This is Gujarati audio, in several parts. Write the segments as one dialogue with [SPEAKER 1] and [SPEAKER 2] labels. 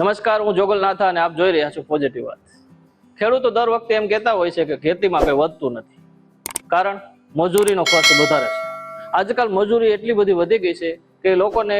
[SPEAKER 1] નમસ્કાર, હું જોગલ નાથા અને આપ જોઈ રહ્યા છો પોઝિટિવ વાત ખેડૂતો દર વખતે એમ કહેતા હોય છે કે ખેતીમાં કંઈ વધતું નથી. કારણ મજૂરીનો ખર્ચ વધારે છે. આજકાલ મજૂરી એટલી બધી વધી ગઈ છે કે લોકોને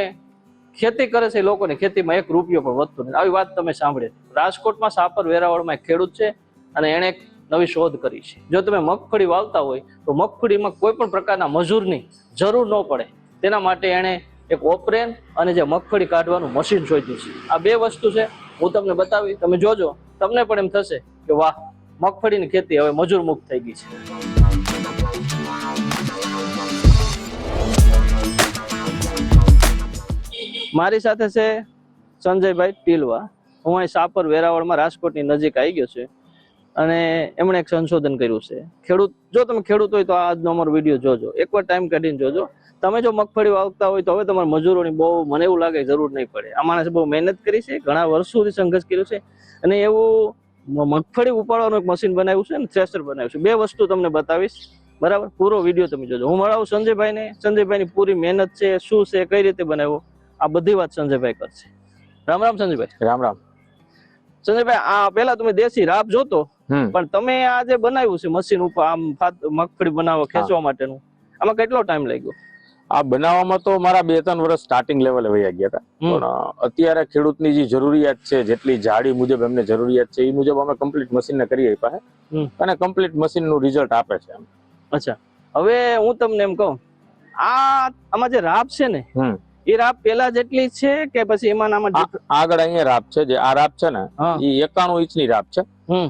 [SPEAKER 1] ખેતી કરે છે લોકોને ખેતીમાં એક રૂપિયો પણ વધતો નથી. આવી વાત તમે સાંભળી રાજકોટમાં સાપર વેરાવળમાં એક ખેડૂત છે અને એણે એક નવી શોધ કરી છે. જો તમે મગફળી વાવતા હોય તો મગફળીમાં કોઈ પણ પ્રકારના મજૂરની જરૂર ન પડે. તેના માટે એણે એક ઓપરેન અને જે મગફળી કાઢવાનું મશીન શોધ્યું છે. આ બે વસ્તુ છે, હું તમને બતાવી તમે જોજો, તમને પણ એમ થશે કે વાહ, મગફળીની ખેતી હવે મજૂર મુક્ત થઈ ગઈ છે. મારી સાથે છે સંજયભાઈ ટીલવા. હું અહીં સાપર વેરાવળમાં રાજકોટની નજીક આવી ગયો છે. અને એમણે એક સંશોધન કર્યું છે. ખેડૂત, જો તમે ખેડૂત હોય તો આજનો અમારો વીડિયો જોજો. એકવાર ટાઈમ કાઢીને જોજો. તમે જો મગફળી વાવતા હોય તો હવે તમારે મજૂરોની બહુ, મને એવું લાગે જરૂર નહીં પડે. આ માણસે બહુ મહેનત કરી છે, ઘણા વર્ષોથી સંઘર્ષ કર્યો છે અને એવું મગફળી ઉપાડવાનું એક મશીન બનાવ્યું છે અને થ્રેશર બનાવ્યું છે. બે વસ્તુ તમને બતાવીશ. બરાબર? પૂરો વીડિયો તમે જોજો. હું મળાવું સંજયભાઈને. સંજયભાઈની પૂરી મહેનત છે, શું છે, કઈ રીતે બનાવ્યો? આ બધી વાત સંજયભાઈ કરશે. રામ રામ સંજયભાઈ.
[SPEAKER 2] રામ રામ.
[SPEAKER 1] સંજયભાઈ આ પેલા તમે દેશી રાબ જોતો પણ તમે આ જે બનાવ્યું છે મશીન ઉપર આમ મગફળી બનાવવા ખેંચવા માટેનું આમાં કેટલો ટાઈમ લાગ્યો?
[SPEAKER 2] આ બનાવવામાં તો મારા બે ત્રણ વર્ષ સ્ટાર્ટિંગ લેવલે વયા ગયા હતા. પણ અત્યારે ખેડૂતની જે જરૂરિયાત છે જેટલી જાડી મુજબ એમને જરૂરિયાત છે એ મુજબ અમે કમ્પ્લીટ મશીન ને કરી આપ્યા અને કમ્પ્લીટ મશીનનું રિઝલ્ટ આપે છે.
[SPEAKER 1] અચ્છા. હવે હું તમને એમ કહું આ આમાં જે રાબ છે ને. એ રાપ પેલા જેટલી છે કે પછી એમાં ને
[SPEAKER 2] આગળ અહીંયા રાપ છે જે આ રાપ છે ને. એ એકાણું ઇંચની રાપ છે.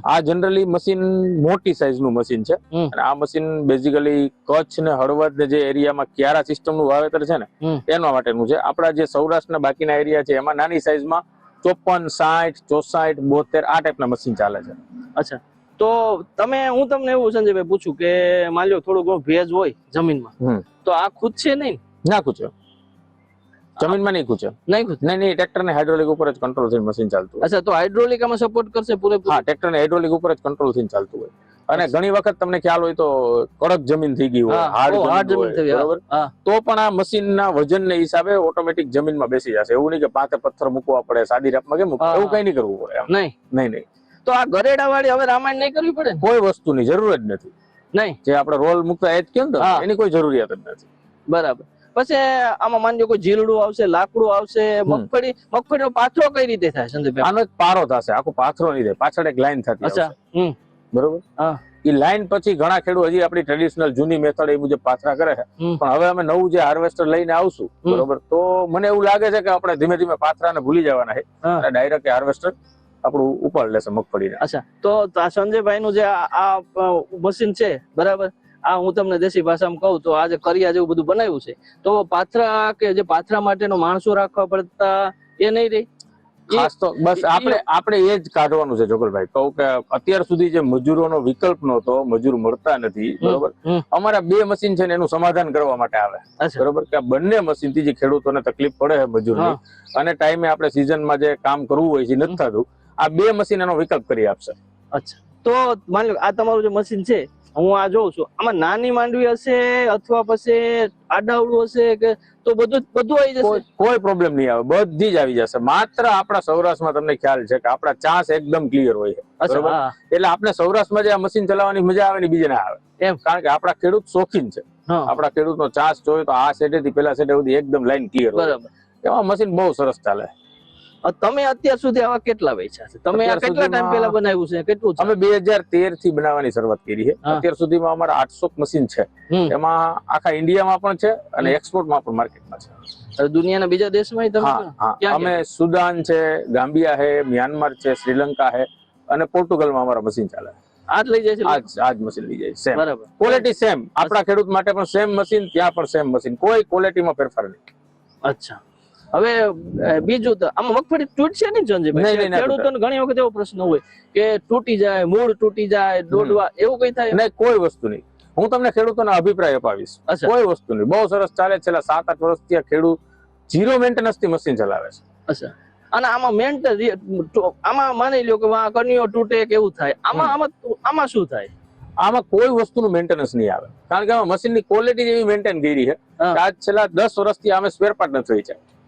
[SPEAKER 2] આ જનરલી મશીન મોટી સાઈઝનું મશીન છે. અને આ મશીન બેઝિકલી કચ્છ ને હળવદ ને જે એરિયામાં ક્યારા સિસ્ટમનું વાવેતર છે ને. એના માટેનું છે. આપણા જે સૌરાષ્ટ્રના બાકીના એરિયા છે એમાં નાની સાઈઝમાં ચોપન સાઠ ચોસાઠ બોતેર આ ટાઈપના મશીન ચાલે છે.
[SPEAKER 1] અચ્છા. તો તમે હું તમને એવું સંજયભાઈ પૂછું કે માન લો થોડું ઘણું ભેજ હોય જમીનમાં તો આ ખુદ છે નહીં?
[SPEAKER 2] ના કૂચે જમીનમાં નહીં ખૂચે
[SPEAKER 1] નહીં ખૂચે
[SPEAKER 2] નહીં નહીં ટ્રેક્ટર ને હાઇડ્રોલિક ઉપર જ કંટ્રોલ થઈને મશીન ચાલતું
[SPEAKER 1] અચ્છા તો હાઇડ્રોલિક આમાં સપોર્ટ કરશે
[SPEAKER 2] હા
[SPEAKER 1] પૂરેપૂરું?
[SPEAKER 2] ટ્રેક્ટર ને હાઇડ્રોલિક ઉપર જ કંટ્રોલ થઈને ચાલતું હોય. અને ઘણી વખત તમને ખ્યાલ હોય તો કડક જમીન થઈ ગઈ હોય
[SPEAKER 1] હા,
[SPEAKER 2] હાર્ડ જમીન
[SPEAKER 1] થઈ
[SPEAKER 2] બરોબર? તો પણ આ મશીન ના વજન ને હિસાબે ઓટોમેટિક જમીનમાં બેસી જશે. એવું નહીં કે પાતે પથ્થર મૂકવા પડે સાદી રાપમાં કે મૂકવા? એવું કઈ નહીં કરવું પડે
[SPEAKER 1] નહીં.
[SPEAKER 2] નહીં નહીં.
[SPEAKER 1] તો આ ગરેડા વાળી હવે રામાયણ નહીં કરવી પડે
[SPEAKER 2] કોઈ વસ્તુની જરૂર જ નથી.
[SPEAKER 1] નહીં.
[SPEAKER 2] જે આપણે રોલ મૂકતા એ જ કેમ
[SPEAKER 1] હા.
[SPEAKER 2] એની કોઈ જરૂરિયાત જ નથી.
[SPEAKER 1] બરાબર. પછી આમાં માનજો કોઈ જીલડું આવશે લાકડું આવશે મગફળી મગફળી નો પાથરો કઈ રીતે થાય સંદીપ
[SPEAKER 2] આનો એક પારો થશે આખો પાથરો નહીં થાય પાછળ એક લાઈન થતી
[SPEAKER 1] અચ્છા હમ.
[SPEAKER 2] બરોબર?
[SPEAKER 1] હા.
[SPEAKER 2] એ લાઈન પછી ઘણા ખેડૂત હજી આપણી ટ્રેડિશનલ જૂની મેથડ એ મુજબ પાથરા કરે છે. પણ હવે અમે નવું જે હાર્વેસ્ટર લઈને આવશું બરોબર? તો મને એવું લાગે છે કે આપણે ધીમે ધીમે પાથરાને ભૂલી જવાના છે. ડાયરેક્ટ હાર્વેસ્ટર આપણું ઉપાડ લેશે મગફળીને.
[SPEAKER 1] અચ્છા તો સંજયભાઈ નું જે આ મશીન છે બરાબર? આ હું તમને દેશી ભાષામાં કહું તો આજે કરિયા જેવું બધું બનાવ્યું છે. તો પાથરા કે જે પાથરા માટેનો માણસો રાખવા પડતા એ નહીં રહી
[SPEAKER 2] ખાસ તો બસ આપણે આપણે એ જ કાઢવાનું છે જોગલભાઈ. કહું કે અત્યાર સુધી જે મજૂરોનો વિકલ્પ નહોતો મજૂર મળતા નથી બરોબર? અમારા બે મશીન છે ને એનું સમાધાન કરવા માટે આવે. બરોબર? કે બંને મશીનથી જે ખેડૂતોને તકલીફ પડે છે મજૂરની અને ટાઈમે આપણે સિઝનમાં જે કામ કરવું હોય છે નથી થતું. આ બે મશીન એનો વિકલ્પ કરી આપશે.
[SPEAKER 1] અચ્છા. તો માની લો આ તમારું જે મશીન છે હું આ જોઉં છું. આમાં નાની માંડવી હશે અથવા પછી આડાવડું હશે કે તો બધું બધું આવી જશે?
[SPEAKER 2] કોઈ પ્રોબ્લેમ નહીં આવે. બધી જ આવી જશે. માત્ર આપણા સૌરાષ્ટ્રમાં તમને ખ્યાલ છે કે આપણા ચાસ એકદમ ક્લિયર હોય છે. એટલે આપણે સૌરાષ્ટ્રમાં જે આ મશીન ચલાવવાની મજા આવે ને બીજે ના આવે.
[SPEAKER 1] એમ.
[SPEAKER 2] કારણ કે આપણા ખેડૂત શોખીન છે.
[SPEAKER 1] આપણા
[SPEAKER 2] આપણા ખેડૂતનો ચાસ જોયો તો આ સેટે થી પેલા સેટે સુધી એકદમ લાઈન ક્લિયર
[SPEAKER 1] બરાબર.
[SPEAKER 2] એમાં મશીન બહુ સરસ ચાલે.
[SPEAKER 1] તમે અત્યાર સુધી આવા કેટલા વેચ્યા છે? તમે આ કેટલા ટાઈમ પહેલા બનાવ્યું છે? કેટલું
[SPEAKER 2] અમે બે હજાર તેરથી બનાવવાની શરૂઆત કરી છે. અત્યાર સુધીમાં અમારા આઠસો મશીન છે. એમાં આખા ઇન્ડિયામાં પણ છે અને એક્સપોર્ટમાં પણ માર્કેટમાં છે.
[SPEAKER 1] દુનિયાના બીજા દેશમાં તમે
[SPEAKER 2] હા હા.
[SPEAKER 1] ક્યાં
[SPEAKER 2] અમે સુદાન છે ગામ્બિયા છે મ્યાનમાર છે શ્રીલંકા છે અને પોર્ટુગલમાં અમારા મશીન ચાલે
[SPEAKER 1] આજ લઈ જાય છે
[SPEAKER 2] આજ આજ મશીન લઈ જાય સેમ
[SPEAKER 1] બરાબર.
[SPEAKER 2] ક્વોલિટી સેમ આપણા ખેડૂત માટે પણ સેમ મશીન ત્યાં પણ સેમ મશીન કોઈ ક્વોલિટીમાં ફેરફાર નહીં.
[SPEAKER 1] અચ્છા. હવે બીજું તો આમાં મગફળી તૂટશે નહીં
[SPEAKER 2] ના
[SPEAKER 1] ખેડૂતોને ઘણી વખત એવો પ્રશ્ન હોય કે તૂટી જાય મૂળ તૂટી જાય દોડવા એવું કઈ થાય?
[SPEAKER 2] નહીં કોઈ વસ્તુ નહીં. હું તમને ખેડૂતોના અભિપ્રાય અપાવીશ. કોઈ વસ્તુ નહીં. બહુ સરસ ચાલે છે. છેલ્લા સાત આઠ વર્ષથી આ ખેડૂત ઝીરો મેન્ટેનન્સથી મશીન ચલાવે છે.
[SPEAKER 1] અચ્છા. અને આમાં મેન્ટેન આમાં માની લ્યો કે આ કણીઓ તૂટે કે એવું થાય. આમાં આમાં આમાં શું થાય?
[SPEAKER 2] આમાં કોઈ વસ્તુનું મેન્ટેનન્સ નહીં આવે. કારણ કે આમાં મશીનની ક્વોલિટી જેવી મેન્ટેન કરી છે. આજ છેલ્લા દસ વર્ષથી આમે સ્પેર પાર્ટ નથી થઈ છે.
[SPEAKER 1] ઓહો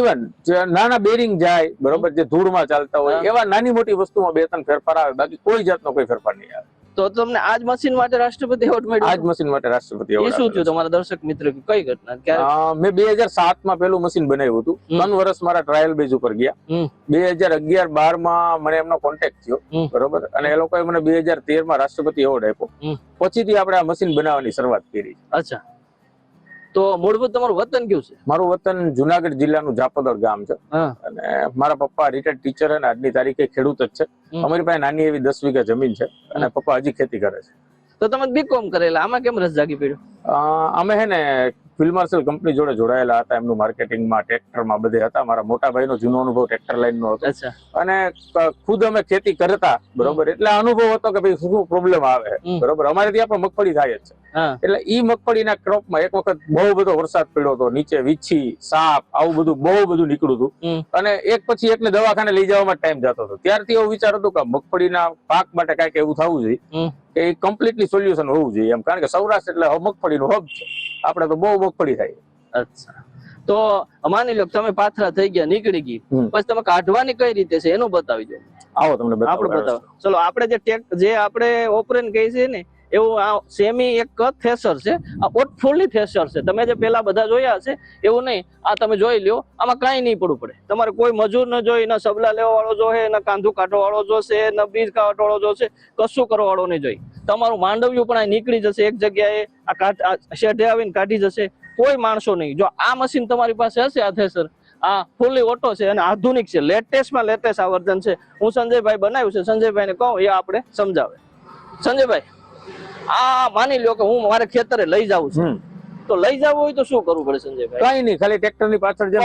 [SPEAKER 2] ઇવન જે નાના બેરિંગ જાય બરોબર જે ધૂળમાં ચાલતા હોય એવા નાની મોટી વસ્તુમાં બે ત્રણ ફેરફાર આવે બાકી કોઈ જાતનો કોઈ ફેરફાર નહીં આવે.
[SPEAKER 1] તો તમને આજ મશીન માટે રાષ્ટ્રપતિ એવોર્ડ મળ્યો?
[SPEAKER 2] આજ મશીન માટે રાષ્ટ્રપતિ એવોર્ડ
[SPEAKER 1] શું થયું? તમારા દર્શક મિત્ર કઈ ઘટના? ક્યારે?
[SPEAKER 2] મેં બે હજાર સાતમાં પેલું મશીન બનાવ્યું હતું. ત્રણ વર્ષ મારા ટ્રાયલ બેઝ ઉપર ગયા. બે હજાર અગિયાર બારમાં મને એમનો કોન્ટેક્ટ થયો. બરોબર? અને એ લોકોએ મને બે હજાર તેરમાં રાષ્ટ્રપતિ એવોર્ડ આપ્યો. પછીથી આપણે આ મશીન બનાવવાની શરૂઆત કરી.
[SPEAKER 1] અચ્છા. તો મૂળભૂત તમારું વતન કયું છે?
[SPEAKER 2] મારું વતન જુનાગઢ જિલ્લાનું જાપોદર ગામ છે. અને મારા પપ્પા રિટાયર્ડ ટીચર અને આજની તારીખે ખેડૂત જ છે. અમારી પાસે નાની એવી દસ વીઘા જમીન છે અને પપ્પા હજી ખેતી કરે છે.
[SPEAKER 1] તો તમે બીકોમ કરેલા. આમાં કેમ રસ જાગી પડ્યો?
[SPEAKER 2] અમે હે ને ફિલ્ડ માર્શલ કંપની જોડે જોડાયેલા હતા. એમનું માર્કેટિંગમાં ટ્રેક્ટરમાં બધે હતા. મારા મોટા ભાઈનો જૂનો અનુભવ ટ્રેક્ટર લાઈનનો હતો. અને ખુદ અમે ખેતી કરતા બરોબર? એટલે અનુભવ હતો કે ભાઈ શું પ્રોબ્લેમ આવે? બરોબર? અમારે ત્યાં પણ મગફળી થાય જ છે. એટલે ઈ મગફળીના ક્રોપમાં એક વખત બહુ બધો વરસાદ પડ્યો હતો. નીચે વીછી સાપ આવું બધું બહુ બધું નીકળ્યું હતું. અને એક પછી એકને દવાખાને લઈ જવામાં ટાઈમ જતો હતો. ત્યારથી એવું વિચાર હતો કે મગફળીના પાક માટે કંઈક એવું થવું જોઈએ. કે એ કમ્પ્લીટલી સોલ્યુશન હોવું જોઈએ એમ. કારણ કે સૌરાષ્ટ્ર એટલે મગફળીનું હબ છે. આપણે તો બહુ મગફળી થાય
[SPEAKER 1] અચ્છા. તો માની લો તમે પાથરા થઈ ગયા નીકળી ગઈ. પછી તમે કાઢવાની કઈ રીતે છે? એનું બતાવી દો.
[SPEAKER 2] આવો તમને
[SPEAKER 1] આપણે
[SPEAKER 2] બતાવો.
[SPEAKER 1] બતાવો ચલો આપણે જે ટેક જે આપણે ઓપરેન કહી છે ને એવું આ સેમી એક થેસર છે. આ ઓટફુલ્લી થેસર છે. તમે જે પેલા બધા જોયા હશે, એવું નહીં. આ તમે જોઈ લ્યો. આમાં કાંઈ નહીં પડવું પડે. તમારે કોઈ મજૂર ન જોઈ, ન સબલા લેવા વાળો જોશે, ન કાંધું કાઢવાવાળો જોશે, ન બીજ કાઢવા જોશે. કશું કરવા વાળો નહીં જોઈ. તમારું માંડવ્યું પણ આ નીકળી જશે એક જગ્યાએ. આ શેઢે આવીને કાઢી જશે. કોઈ માણસો નહીં. જો આ મશીન તમારી પાસે હશે, આ થેસર. આ ફૂલી ઓટો છે અને આધુનિક છે. લેટેસ્ટમાં લેટેસ્ટ આ વર્ઝન છે. હું સંજયભાઈ બનાવ્યું છે. સંજયભાઈને કહું, એ આપણે સમજાવે. સંજયભાઈ. આ માની લ્યો કે હું મારે ખેતરે લઈ જાઉં છું. તો લઈ જવું હોય તો શું કરવું પડે સંજયભાઈ?
[SPEAKER 2] કઈ નહીં ખાલી ટ્રેક્ટરની પાછળ જેમ.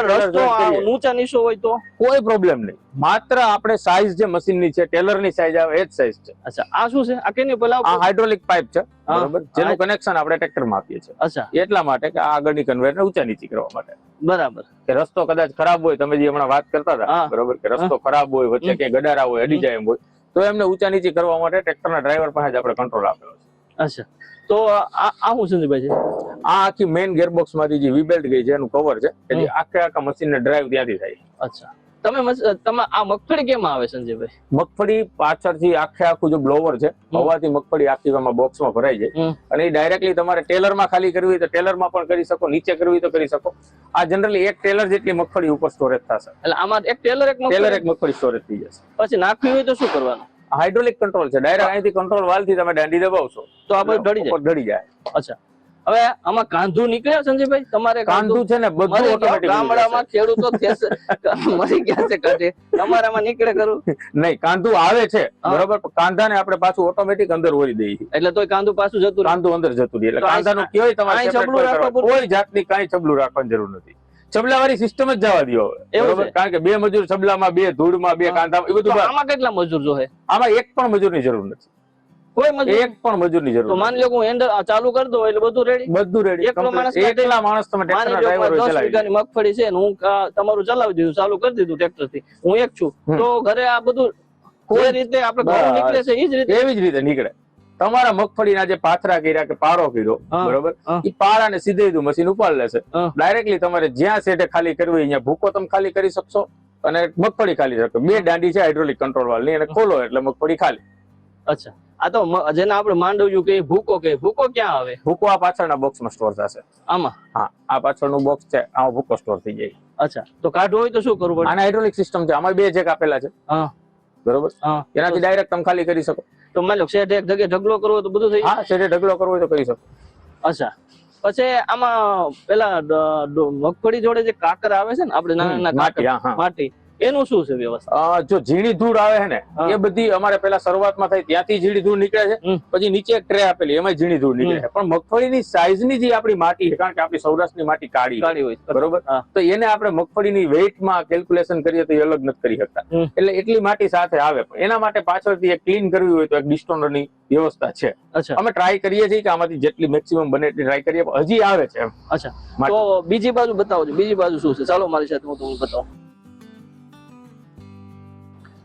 [SPEAKER 1] ઊંચા નીચો હોય તો?
[SPEAKER 2] કોઈ પ્રોબ્લેમ નહીં માત્ર આપણે સાઈઝ જે મશીનની છે ટેલરની સાઈઝ આવે એ જ સાઈઝ છે.
[SPEAKER 1] અચ્છા આ શું છે? આ કેની પેલા
[SPEAKER 2] આ હાઇડ્રોલિક પાઇપ છે બરાબર? જેનું કનેક્શન આપણે ટ્રેક્ટરમાં આપીએ છીએ.
[SPEAKER 1] અચ્છા.
[SPEAKER 2] એટલા માટે કે આ આગળની કન્વેયર ને ઊંચા નીચી કરવા માટે.
[SPEAKER 1] બરાબર.
[SPEAKER 2] કે રસ્તો કદાચ ખરાબ હોય તમે જે હમણાં વાત કરતા હતા બરાબર? કે રસ્તો ખરાબ હોય વચ્ચે. કે ગડારા હોય અડી જાય એમ હોય તો એમને ઊંચા નીચી કરવા માટે ટ્રેક્ટરના ડ્રાઈવર પાસે જ આપણે કંટ્રોલ આપેલો છે.
[SPEAKER 1] અચ્છા. તો આ હું સંજયભાઈ છે
[SPEAKER 2] આ આખી મેઇન ગેરબોક્સમાંથી જે વીબેલ્ટ ગઈ છે એનું કવર છે કે આખે આખા મશીન ને ડ્રાઈવ ત્યાંથી થાય.
[SPEAKER 1] અચ્છા. તમે તમે આ મગફળી કેમ આવે સંજયભાઈ
[SPEAKER 2] મગફળી પાછળથી આખે આખું જે બ્લોવર છે. હવાથી મગફળી આખી એમાં બોક્સમાં ભરાઈ જાય અને એ ડાયરેક્ટલી તમારે ટેલરમાં ખાલી કરવી હોય તો ટેલરમાં પણ કરી શકો નીચે કરવી તો કરી શકો. આ જનરલી એક ટેલર જેટલી મગફળી ઉપર સ્ટોરેજ થશે.
[SPEAKER 1] એટલે આમાં એક ટેલર એક
[SPEAKER 2] ટેલર એક મગફળી સ્ટોરેજ થઈ જશે.
[SPEAKER 1] પછી નાખવી હોય તો શું કરવાનું?
[SPEAKER 2] હાઇડ્રોલિક કંટ્રોલ છે. ડાયરેક્ટ અહીંથી કંટ્રોલ વાલથી તમે દાંડી દબાવશો.
[SPEAKER 1] તો આ બધું ઢળી જાય.
[SPEAKER 2] ઢળી જાય.
[SPEAKER 1] અચ્છા. હવે આમાં કાંધું નીકળ્યા સંજયભાઈ? તમારે
[SPEAKER 2] કાંધું છે ને બધું ઓટોમેટિક
[SPEAKER 1] ગામડામાં ખેડૂતો મરી ગયા છે કાઢે તમારામાં નીકળે કરું
[SPEAKER 2] નહીં કાંધું આવે છે. બરોબર કાંધાને આપણે પાછું ઓટોમેટિક અંદર ઓરી દઈએ
[SPEAKER 1] એટલે તોય કાંધું પાછું જતું
[SPEAKER 2] કાંધું અંદર જતું રહે. એટલે કાંધાનું કેવાય તમારે કોઈ જાતની કાંઈ ચબલું રાખવાની જરૂર નથી. ચબલાવાળી સિસ્ટમ જ જવા દો બરોબર? કારણ કે બે મજૂર છબલામાં બે ધૂળમાં બે
[SPEAKER 1] હા.
[SPEAKER 2] એ બધું
[SPEAKER 1] આમાં કેટલા મજૂર જોહે
[SPEAKER 2] આમાં એક પણ મજૂરની જરૂર નથી.
[SPEAKER 1] કોઈ મજૂર?
[SPEAKER 2] એક પણ મજૂરની જરૂર
[SPEAKER 1] તો
[SPEAKER 2] નથી.
[SPEAKER 1] માની લો કે હું હેન્ડલ ચાલુ કરી દઉં એટલે બધું રેડી
[SPEAKER 2] બધું રેડી
[SPEAKER 1] એકલો માણસ
[SPEAKER 2] એકલા માણસ તમે ડ્રાઈવર ચલાવી
[SPEAKER 1] વીઘાની મગફળી છે ને હું તમારું ચલાવી દીધું ચાલુ કરી દીધું ટ્રેક્ટરથી હું એક છું. તો ઘરે આ બધું કોઈ રીતે આપણે ઘઉં નીકળે છે એ જ રીતે.
[SPEAKER 2] એવી જ રીતે નીકળે. તમારા મગફળીના જે પાથરા કર્યા કે પારો કર્યો. બરોબર? એ પારા ને સીધે સીધું મશીન ઉપાડ લેશે. ડાયરેક્ટલી તમારે જ્યાં સેટે ખાલી કરવી અહીંયા ભૂકો તમે ખાલી કરી શકશો અને મગફળી ખાલી શકો બે દાંડી છે હાઇડ્રોલિક કંટ્રોલ વાળની અને ખોલો એટલે મગફળી ખાલી.
[SPEAKER 1] અચ્છા. આ તો મ- જેને આપણે માંડવ્યું કે ભૂકો કે ભૂકો ક્યાં આવે?
[SPEAKER 2] ભૂકો આ પાછળના બોક્સમાં સ્ટોર થશે.
[SPEAKER 1] આમાં?
[SPEAKER 2] હા આ પાછળનું બોક્સ છે આમાં ભૂકો સ્ટોર થઈ જાય.
[SPEAKER 1] અચ્છા. તો કાઢવું હોય તો શું કરવું પડે?
[SPEAKER 2] આના હાઇડ્રોલિક સિસ્ટમ છે આમાં બે જેક આપેલા છે. બરોબર? એનાથી ડાયરેક્ટ તમે ખાલી કરી શકો.
[SPEAKER 1] તો લો શેઠ એક જગ્યાએ ઢગલો કરવો તો બધું થઈ જાય.
[SPEAKER 2] હા શેઠે ઢગલો કરવો તો કરી શકો.
[SPEAKER 1] અચ્છા. પછી આમાં પેલા મગફળી જોડે જે કાકર આવે છે ને આપણે નાના નાના કાકર. માટી એનું શું છે વ્યવસ્થા?
[SPEAKER 2] જો ઝીણી ધૂળ આવે છે ને એ બધી અમારે પેલા શરૂઆતમાં થઈ ત્યાંથી ઝીણી ધૂળ નીકળે છે. પછી નીચે એક ટ્રે આપેલી એમાં ઝીણી ધૂળ નીકળે છે. પણ મગફળીની સાઈઝની જે આપણી માટી છે કારણ કે આપણી સૌરાષ્ટ્રની માટી કાળી
[SPEAKER 1] કાળી હોય
[SPEAKER 2] બરોબર. તો એને આપણે મગફળીની વેઇટમાં કેલ્ક્યુલેશન કરીએ તો એ અલગ નથી કરી શકતા. એટલે એટલી માટી સાથે આવે. પણ એના માટે પાછળથી એક ક્લીન કરવી હોય તો એક ડિસ્ટોનરની વ્યવસ્થા છે.
[SPEAKER 1] અચ્છા.
[SPEAKER 2] અમે ટ્રાય કરીએ છીએ કે આમાંથી જેટલી મેક્સિમમ બને એટલી ટ્રાય કરીએ હજી આવે છે
[SPEAKER 1] અચ્છા. તો બીજી બાજુ બતાવો બીજી બાજુ શું છે? ચાલો મારી સાથે હું તમને બતાવું.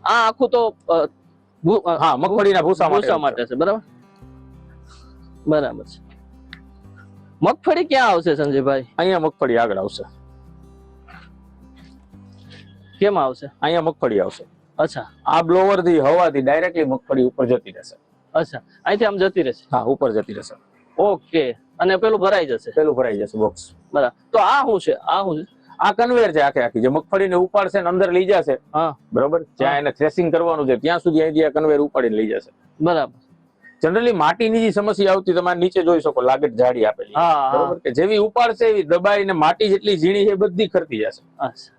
[SPEAKER 1] આ આખું તો
[SPEAKER 2] હા મગફળીના ભૂસા
[SPEAKER 1] ભૂસા
[SPEAKER 2] માટે
[SPEAKER 1] છે બરાબર? બરાબર છે. મગફળી ક્યાં આવશે સંજયભાઈ?
[SPEAKER 2] અહીંયા મગફળી આગળ આવશે.
[SPEAKER 1] કેમ આવશે?
[SPEAKER 2] અહીંયા મગફળી આવશે.
[SPEAKER 1] અચ્છા.
[SPEAKER 2] આ બ્લોવરથી હવાથી ડાયરેક્ટલી મગફળી ઉપર જતી રહેશે.
[SPEAKER 1] અચ્છા. અહીંથી આમ જતી રહેશે?
[SPEAKER 2] હા ઉપર જતી રહેશે.
[SPEAKER 1] ઓકે. અને પેલું ભરાઈ જશે?
[SPEAKER 2] પેલું ભરાઈ જશે બોક્સ
[SPEAKER 1] બરાબર. તો આ શું છે? આ શું છે?
[SPEAKER 2] આ કન્વેર છે આખે આખી. જે મગફળીને ઉપાડશે ને અંદર લઈ જશે. બરોબર? જ્યાં એને થ્રેસિંગ કરવાનું છે ત્યાં સુધી અહીંથી આ કન્વેર ઉપાડીને લઈ જશે.
[SPEAKER 1] બરાબર.
[SPEAKER 2] જનરલી માટીની જે સમસ્યા આવતી તમારે નીચે જોઈ શકો લાગત જાડી આપેલી. બરોબર? કે જેવી ઉપાડશે એવી દબાઈને માટી જેટલી ઝીણી છે બધી ખરતી જશે.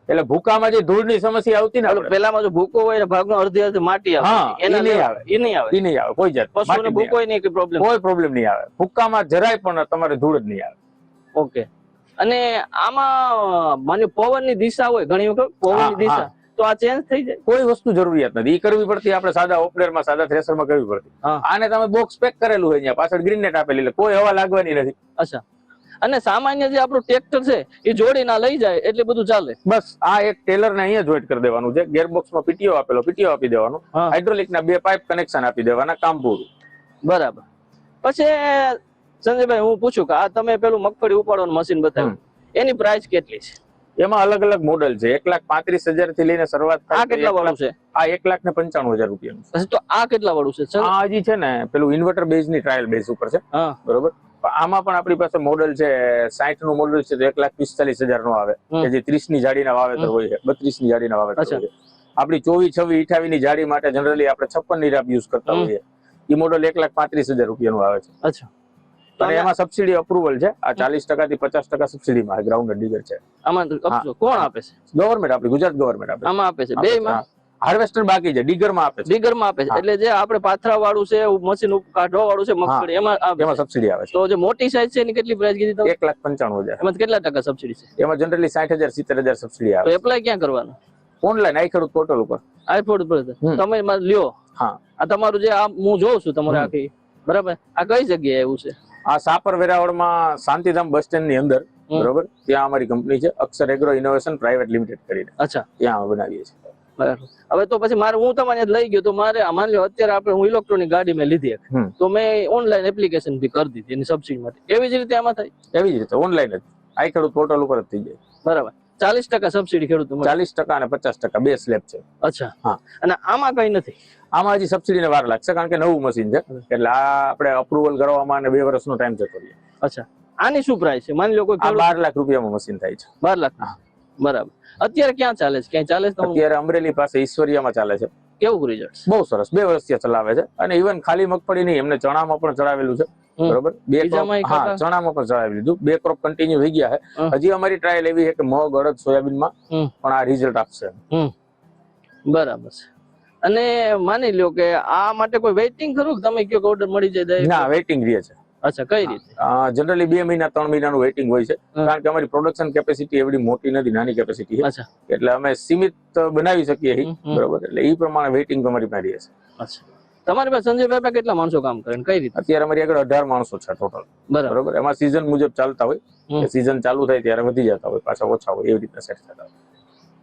[SPEAKER 2] એટલે ભૂકામાં જે ધૂળની સમસ્યા આવતી ને
[SPEAKER 1] પેલામાં જો ભૂકો હોય ને ભાગનો અડધી અડધી માટી આવે.
[SPEAKER 2] એ નહીં આવે.
[SPEAKER 1] એ નહીં આવે.
[SPEAKER 2] એ નહીં આવે કોઈ જાત
[SPEAKER 1] પશુને ભૂકો નહીં
[SPEAKER 2] કોઈ
[SPEAKER 1] પ્રોબ્લેમ
[SPEAKER 2] કોઈ પ્રોબ્લેમ નહીં આવે. ભૂકામાં જરાય પણ તમારે ધૂળ જ નહીં આવે.
[SPEAKER 1] ઓકે. અને આમાં માની પવનની દિશા હોય ઘણી વખત પવનની દિશા તો આ ચેન્જ થઈ જાય.
[SPEAKER 2] કોઈ વસ્તુ જરૂરિયાત નથી. એ કરવી પડતી આપણે સાદા ઓપરેરમાં સાદા થ્રેસરમાં કરવી પડતી. આને તમે બોક્સ પેક કરેલું હોય અહીંયા પાછળ ગ્રીન નેટ આપેલી એટલે કોઈ હવા લાગવાની નથી.
[SPEAKER 1] અચ્છા. અને સામાન્ય જે આપણું ટ્રેક્ટર છે એ જોડી ના લઈ જાય એટલે બધું ચાલે.
[SPEAKER 2] બસ આ એક ટેલર ને અહીંયા જોઈન્ટ કરી દેવાનું છે. ગેરબોક્સમાં પીટીઓ આપેલો પીટીઓ આપી દેવાનું. હાઇડ્રોલિક ના બે પાઇપ કનેક્શન આપી દેવાના કામ પૂરું.
[SPEAKER 1] બરાબર. પછી સંજયભાઈ હું પૂછું કે આ તમે પેલું મગફળી ઉપાડવાનું મશીન બતાવ્યું. એની પ્રાઇસ કેટલી છે?
[SPEAKER 2] એમાં અલગ અલગ મોડલ છે. એક લાખ પાંત્રીસ હજારથી લઈને શરૂઆત
[SPEAKER 1] આ કેટલા વાળું છે?
[SPEAKER 2] આ એક લાખ ને પંચાણું હજાર
[SPEAKER 1] રૂપિયા તો આ કેટલા વાળું છે?
[SPEAKER 2] આ હજી છે ને પેલું ઇન્વર્ટર બેઝની ટ્રાયલ બેઝ ઉપર છે. બરોબર? આમાં પણ આપણી પાસે મોડલ છે સાઈઠનું મોડલ છે તો એક લાખ પિસ્તાલીસ હજાર નો આવે કે જે ત્રીસની જાડીના વાવેતર હોય છે બત્રીસની જાડીના વાવેતર હોય છે. આપણી ચોવીસ છવ્વીસ અઠાવી ની જાડી માટે જનરલી આપણે છપ્પનની રાપ યુઝ કરતા હોઈએ. એ મોડલ એક લાખ પાંત્રીસ હજાર રૂપિયાનું આવે છે.
[SPEAKER 1] અચ્છા.
[SPEAKER 2] અને એમાં સબસિડી અપ્રુવલ છે. આ ચાલીસ ટકા થી પચાસ ટકા સબસિડીમાં ગ્રાઉન્ડ ડીગર છે.
[SPEAKER 1] આમાં કોણ આપે છે?
[SPEAKER 2] ગવર્મેન્ટ આપણી ગુજરાત ગવર્મેન્ટ આપે.
[SPEAKER 1] આમાં આપે છે? બે માં
[SPEAKER 2] હાર્વેસ્ટર બાકી છે ડીગરમાં આપે છે.
[SPEAKER 1] ડીગરમાં આપે છે. એટલે જે આપણે પાથરા વાળું છે મશીન કાઢવા વાળું છે મગફળી એમાં
[SPEAKER 2] એમાં સબસિડી આવે
[SPEAKER 1] તો જે મોટી સાઈઝ છે એની કેટલી પ્રાઇસ કીધી તમે?
[SPEAKER 2] એક લાખ પંચાણું હજાર.
[SPEAKER 1] એમાં કેટલા ટકા સબસિડી છે?
[SPEAKER 2] એમાં જનરલી સાઠ હજાર સિત્તેર હજાર સબસિડી
[SPEAKER 1] તો
[SPEAKER 2] આવે
[SPEAKER 1] એપ્લાય ક્યાં કરવાનું?
[SPEAKER 2] ઓનલાઈન આઈ ખેડૂત પોર્ટલ ઉપર.
[SPEAKER 1] આઈફોડ પર
[SPEAKER 2] હમ.
[SPEAKER 1] તમે લ્યો.
[SPEAKER 2] હા.
[SPEAKER 1] આ તમારું જે આ હું જોઉં છું તમારે આખી. બરાબર? આ કઈ જગ્યાએ એવું છે?
[SPEAKER 2] આ સાપર વેરાવળમાં શાંતિધામ બસ સ્ટેન્ડની અંદર. બરોબર? ત્યાં અમારી કંપની છે Akshar agro innovation private limited કરીને.
[SPEAKER 1] અચ્છા.
[SPEAKER 2] ત્યાં અમે બનાવીએ છીએ.
[SPEAKER 1] બરાબર. હવે તો પછી મારે હું તમારે લઈ ગયો તો મારે માની લો અત્યારે આપણે હું ઇલેક્ટ્રોનિક ગાડી મેં લીધી. તો મેં ઓનલાઈન એપ્લિકેશન બી કરી દીધી એની સબસિડી માટે. એવી જ રીતે આમાં થાય?
[SPEAKER 2] એવી જ રીતે ઓનલાઈન જ. આઈ ખેડૂત પોર્ટલ ઉપર જ થઈ જાય.
[SPEAKER 1] બરાબર. ચાલીસ ટકા સબસિડી ખેડૂતો
[SPEAKER 2] ચાલીસ ટકા અને પચાસ ટકા બે સ્લેબ છે.
[SPEAKER 1] અચ્છા.
[SPEAKER 2] હા.
[SPEAKER 1] અને આમાં કઈ નથી?
[SPEAKER 2] આમાં હજી સબસિડીને વાર લાગશે કારણ કે નવું મશીન છે. એટલે આ આપણે અપ્રુવલ કરવામાં અને બે વર્ષનો ટાઈમ જતો રહીએ
[SPEAKER 1] અચ્છા. આની શું પ્રાઇસ છે? માની લો કોઈ
[SPEAKER 2] બાર લાખ રૂપિયામાં મશીન થાય છે.
[SPEAKER 1] બાર લાખ? બરાબર. અત્યારે ક્યાં ચાલે છે? ક્યાં ચાલે છે
[SPEAKER 2] અત્યારે અમરેલી પાસે ઈશ્વરિયામાં ચાલે છે.
[SPEAKER 1] કેવું રિઝલ્ટ
[SPEAKER 2] બહુ સરસ. બે વર્ષ ત્યાં ચલાવે છે. અને ઇવન ખાલી મગફળી નહીં એમને ચણામાં પણ ચડાવેલું છે. બરોબર? બે હા ચણામાં પણ ચડાવી લીધું. બે ક્રોપ કન્ટિન્યુ થઈ ગયા. છે. હજી અમારી ટ્રાયલ એવી છે કે મગ અડદ સોયાબીનમાં. પણ આ રિઝલ્ટ આપશે.
[SPEAKER 1] બરાબર છે. અને માની લ્યો કે આ માટે કોઈ વેઇટિંગ ખરું તમે કયો ઓર્ડર મળી જાય?
[SPEAKER 2] ના વેઇટિંગ રહે છે.
[SPEAKER 1] અચ્છા કઈ રીતે?
[SPEAKER 2] જનરલી બે મહિના ત્રણ મહિનાનું વેઇટિંગ હોય છે. કારણ કે અમારી પ્રોડક્શન કેપેસિટી એવડી મોટી નથી નાની કેપેસિટી છે. એટલે અમે સીમિત બનાવી શકીએ. બરોબર. એટલે એ પ્રમાણે વેઇટિંગ અમારી પાસે છે.
[SPEAKER 1] તમારી પાસે સંજયભાઈ કેટલા માણસો કામ કરે કઈ રીતે?
[SPEAKER 2] અત્યારે અમારી આગળ અઢાર માણસો છે ટોટલ
[SPEAKER 1] બરાબર.
[SPEAKER 2] એમાં સીઝન મુજબ ચાલતા હોય. સિઝન ચાલુ થાય ત્યારે વધી જતા હોય પાછા ઓછા હોય એવી રીતના સેટ થતા હોય.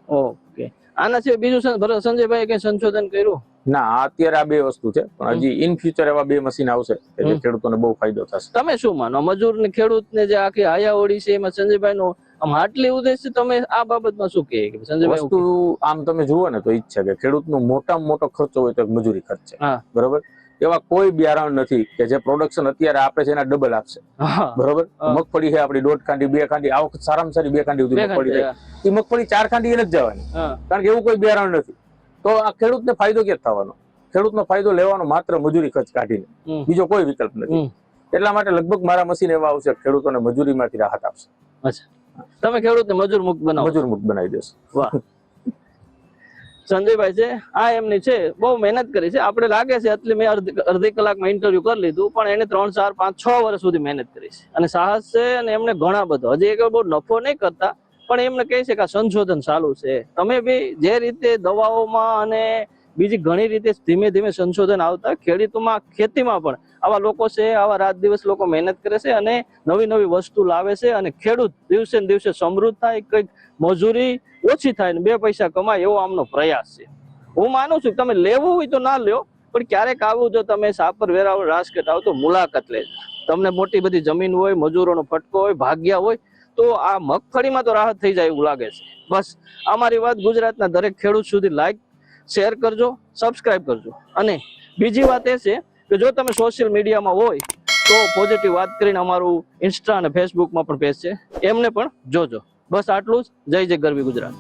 [SPEAKER 1] ઓકે. આના સિવાય બીજું સંજયભાઈ કઈ સંશોધન કર્યું?
[SPEAKER 2] ના અત્યારે આ બે વસ્તુ છે પણ હજી ઇન ફ્યુચર એવા બે મશીન આવશે કે જે ખેડૂતોને બહુ ફાયદો થશે.
[SPEAKER 1] તમે શું માનો? મજૂર ને ખેડૂત ને જે આખી હાયાવડી છે એમાં સંજયભાઈ નો આમ આટલી ઉદ્દેશ તમે આ બાબતમાં શું કહે સંજયભાઈ
[SPEAKER 2] વસ્તુ આમ તમે જુઓ ને તો ઈચ્છા કે ખેડૂત નો મોટામાં મોટો ખર્ચો હોય તો મજૂરી ખર્ચ છે. બરોબર? એવા કોઈ બિયારણ નથી કે જે પ્રોડક્શન અત્યારે આપે છે એના ડબલ આપશે. બરોબર? મગફળી છે આપણી દોઢ ખાંડી બે ખાંડી આ વખત સારામાં સારી બે ખાંડી સુધી મગફળી થાય એ મગફળી ચાર ખાંડી એને જ જવાની. કારણ કે એવું કોઈ બિયારણ નથી. તો આ ખેડૂતને ફાયદો ક્યાં થવાનો? ખેડૂતનો ફાયદો લેવાનો માત્ર મજૂરી ખર્ચ કાઢીને. બીજો કોઈ વિકલ્પ નથી. એટલા માટે લગભગ મારા મશીન એવા આવશે ખેડૂતોને મજૂરીમાંથી રાહત આપશે.
[SPEAKER 1] તમે ખેડૂતને મજૂર મુક્ત બનાવો.
[SPEAKER 2] મજૂર મુક્ત બનાવી દેશો.
[SPEAKER 1] વાહ. સંજયભાઈ છે આ એમની છે બહુ મહેનત કરી છે. આપણે લાગે છે એટલે મેં અડધી કલાકમાં ઇન્ટરવ્યુ કરી લીધું પણ એને ત્રણ ચાર પાંચ છ વર્ષ સુધી મહેનત કરી છે. અને સાહસ છે અને એમને ઘણા બધો. હજી એક બહુ નફો નહીં કરતા પણ એમને કહે છે કે સંશોધન ચાલુ છે. તમે બી જે રીતે દવાઓમાં અને બીજી ઘણી રીતે ધીમે ધીમે સંશોધન આવતા ખેડૂતોમાં, ખેતીમાં પણ આવા લોકો છે, આવા રાત દિવસ લોકો મહેનત કરે છે અને નવી નવી વસ્તુ લાવે છે અને ખેડૂત દિવસે ને દિવસે સમૃદ્ધ થાય, કંઈક મજૂરી ઓછી થાય ને બે પૈસા કમાય એવો આમનો પ્રયાસ છે. હું માનું છું તમે લેવું હોય તો ના લ્યો, પણ ક્યારેક આવું જો તમે સાપર વેરાવળ રાજકોટ આવો તો મુલાકાત લેજો. તમને મોટી બધી જમીન હોય, મજૂરોનો ફટકો હોય, ભાગ્યા હોય તો આ મગફળીમાં તો રાહત થઈ જાય એવું લાગે છે. બસ, અમારી વાત ગુજરાતના દરેક ખેડૂત સુધી લાઈક શેર કરજો સબસ્ક્રાઈબ કરજો. અને બીજી વાત એ છે કે જો તમે સોશિયલ મીડિયામાં હોય, તો પોઝિટિવ વાત કરીને અમારું ઇન્સ્ટા અને ફેસબુકમાં પણ પેજ છે. એમને પણ જોજો. બસ, આટલું જ. જય જય ગરવી ગુજરાત.